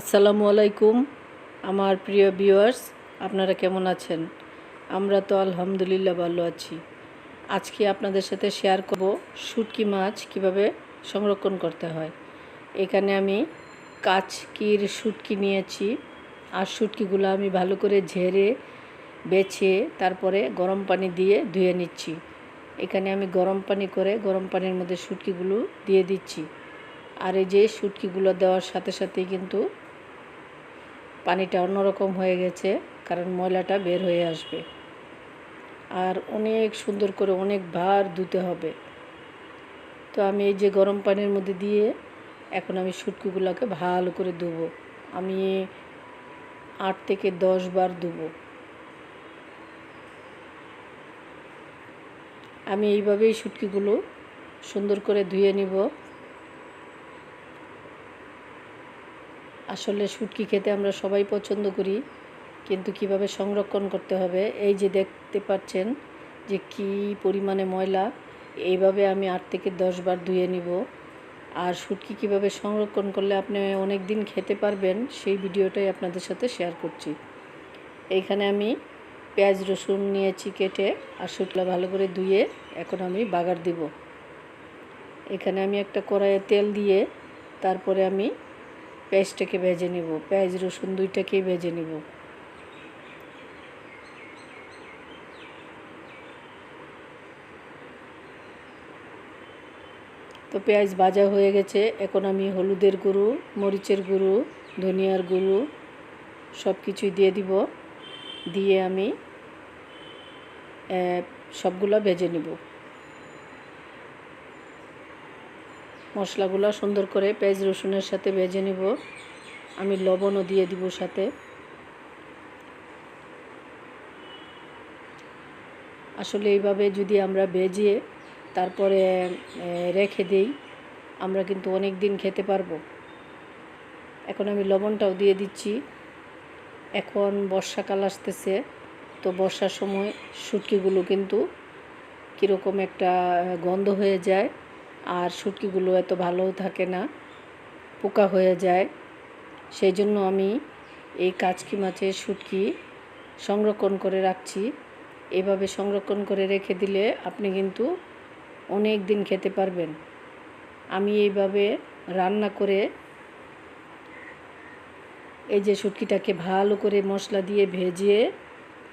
আসসালামু আলাইকুম, আমার প্রিয় ভিউয়ার্স, আপনারা কেমন আছেন? আমরা তো আলহামদুলিল্লাহ ভালো আছি। আজকে আপনাদের সাথে শেয়ার করব শুটকি মাছ কীভাবে সংরক্ষণ করতে হয়। এখানে আমি কাচকির শুটকি নিয়েছি, আর শুটকিগুলো আমি ভালো করে ঝেড়ে, বেছে, তারপরে গরম পানি দিয়ে ধুয়ে নিচ্ছি। এখানে আমি গরম পানি করে গরম পানির মধ্যে শুটকিগুলো দিয়ে দিচ্ছি। আর এই যে শুটকিগুলো দেওয়ার সাথে সাথেই কিন্তু পানিটা অন্যরকম হয়ে গেছে, কারণ ময়লাটা বের হয়ে আসবে। আর অনেক সুন্দর করে অনেক ভার ধুতে হবে। তো আমি এই যে গরম পানির মধ্যে দিয়ে এখন আমি শুটকিগুলোকে ভালো করে ধুবো। আমি আট থেকে দশ বার ধুবো। আমি এইভাবেই শুটকিগুলো সুন্দর করে ধুয়ে নিব। আসলে শুটকি খেতে আমরা সবাই পছন্দ করি, কিন্তু কীভাবে সংরক্ষণ করতে হবে, এই যে দেখতে পাচ্ছেন যে কি পরিমাণে ময়লা, এইভাবে আমি আট থেকে দশ বার ধুয়ে নিব। আর শুটকি কীভাবে সংরক্ষণ করলে আপনি অনেক দিন খেতে পারবেন, সেই ভিডিওটাই আপনাদের সাথে শেয়ার করছি। এইখানে আমি পেঁয়াজ, রসুন নিয়েছি কেটে, আর শুটলা ভালো করে ধুয়ে এখন আমি বাগার দিব। এখানে আমি একটা কড়াইয়ে তেল দিয়ে তারপরে আমি পেঁয়াজটাকে ভেজে নিব। পেঁয়াজ, রসুন দুইটাকেই ভেজে নিব। তো পেঁয়াজ ভাজা হয়ে গেছে। এখন আমি হলুদের গুঁড়ো, মরিচের গুঁড়ো, ধনিয়ার গুঁড়ো সব কিছুই দিয়ে দিব। দিয়ে আমি সবগুলো ভেজে নিব। মশলাগুলো সুন্দর করে পেঁয়াজ, রসুনের সাথে ভেজে নিব। আমি লবণও দিয়ে দিব সাথে। আসলে এইভাবে যদি আমরা ভেজে তারপরে রেখে দেই, আমরা কিন্তু অনেক দিন খেতে পারব। এখন আমি লবণটাও দিয়ে দিচ্ছি। এখন বর্ষাকাল আসতেছে, তো বর্ষার সময় শুটকিগুলো কিন্তু কীরকম একটা গন্ধ হয়ে যায়। আর শুটকিগুলো এত ভালোও থাকে না, পোকা হয়ে যায়। সেই জন্য আমি এই কাচকি মাছের শুটকি সংরক্ষণ করে রাখছি। এভাবে সংরক্ষণ করে রেখে দিলে আপনি কিন্তু অনেক দিন খেতে পারবেন। আমি এইভাবে রান্না করে এই যে শুটকিটাকে ভালো করে মশলা দিয়ে ভেজে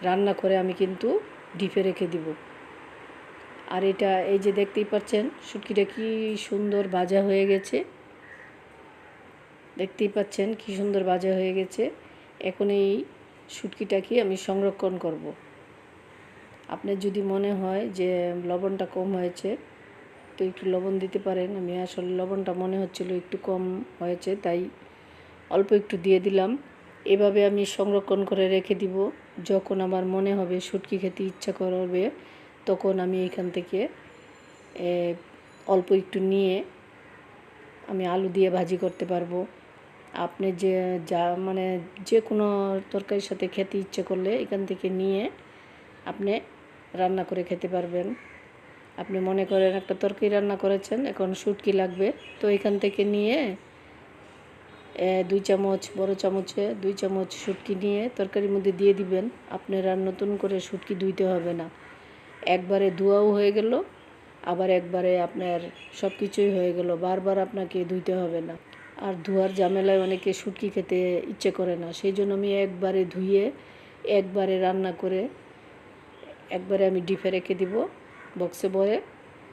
রান্না করে আমি কিন্তু ডিপে রেখে দিব। আর এটা এই যে দেখতেই পাচ্ছেন, শুটকিটা কি সুন্দর ভাজা হয়ে গেছে। দেখতেই পাচ্ছেন কি সুন্দর ভাজা হয়ে গেছে। এখন এই শুটকিটাকে আমি সংরক্ষণ করব। আপনার যদি মনে হয় যে লবণটা কম হয়েছে, তো একটু লবণ দিতে পারেন। আমি আসলে লবণটা মনে হচ্ছিল একটু কম হয়েছে, তাই অল্প একটু দিয়ে দিলাম। এভাবে আমি সংরক্ষণ করে রেখে দিব। যখন আমার মনে হবে শুটকি খেতে ইচ্ছা করবে তখন আমি এখান থেকে অল্প একটু নিয়ে আমি আলু দিয়ে ভাজি করতে পারব। আপনি যে, যা মানে যে কোনো তরকারির সাথে খেতে ইচ্ছে করলে এখান থেকে নিয়ে আপনি রান্না করে খেতে পারবেন। আপনি মনে করেন একটা তরকারি রান্না করেছেন, এখন শুটকি লাগবে, তো এখান থেকে নিয়ে দুই চামচ, বড় চামচে দুই চামচ শুটকি নিয়ে তরকারির মধ্যে দিয়ে দিবেন। আপনার আর নতুন করে শুটকি ধুইতে হবে না। একবারে ধোয়াও হয়ে গেল, আবার একবারে আপনার সব কিছুই হয়ে গেল। বারবার আপনাকে ধুইতে হবে না। আর ধোয়ার ঝামেলায় অনেকে শুটকি খেতে ইচ্ছে করে না। সেই জন্য আমি একবারে ধুয়ে, একবারে রান্না করে, একবারে আমি ডিপে রেখে দিব বক্সে ভরে।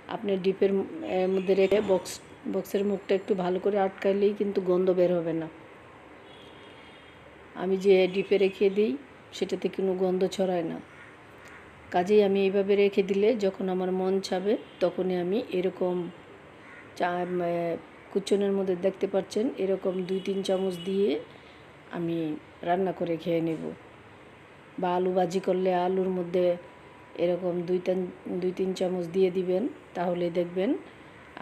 আপনি ডিপের মধ্যে রেখে বক্স, বক্সের মুখটা একটু ভালো করে আটকাইলেই কিন্তু গন্ধ বের হবে না। আমি যে ডিপে রেখে দিই, সেটাতে কোনো গন্ধ ছড়ায় না। কাজেই আমি এইভাবে রেখে দিলে যখন আমার মন চাবে তখনই আমি এরকম চা কুচনের মধ্যে দেখতে পাচ্ছেন, এরকম দুই তিন চামচ দিয়ে আমি রান্না করে খেয়ে নেব। বা আলু ভাজি করলে আলুর মধ্যে এরকম দুই তিন দুই তিন চামচ দিয়ে দিবেন, তাহলে দেখবেন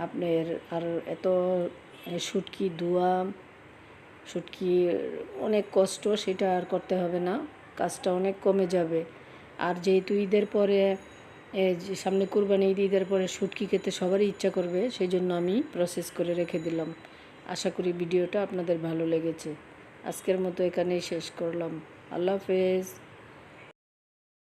আপনার আর এত শুটকি, ধোয়া শুটকি অনেক কষ্ট, সেটা আর করতে হবে না, কাজটা অনেক কমে যাবে। আর যেহেতু ঈদের পরে সামনে কুরবানি, ঈদ, ঈদের পরে শুটকি খেতে সবারই ইচ্ছা করবে, সেই জন্য আমি প্রসেস করে রেখে দিলাম। আশা করি ভিডিওটা আপনাদের ভালো লেগেছে। আজকের মতো এখানেই শেষ করলাম। আল্লাহ হাফেজ।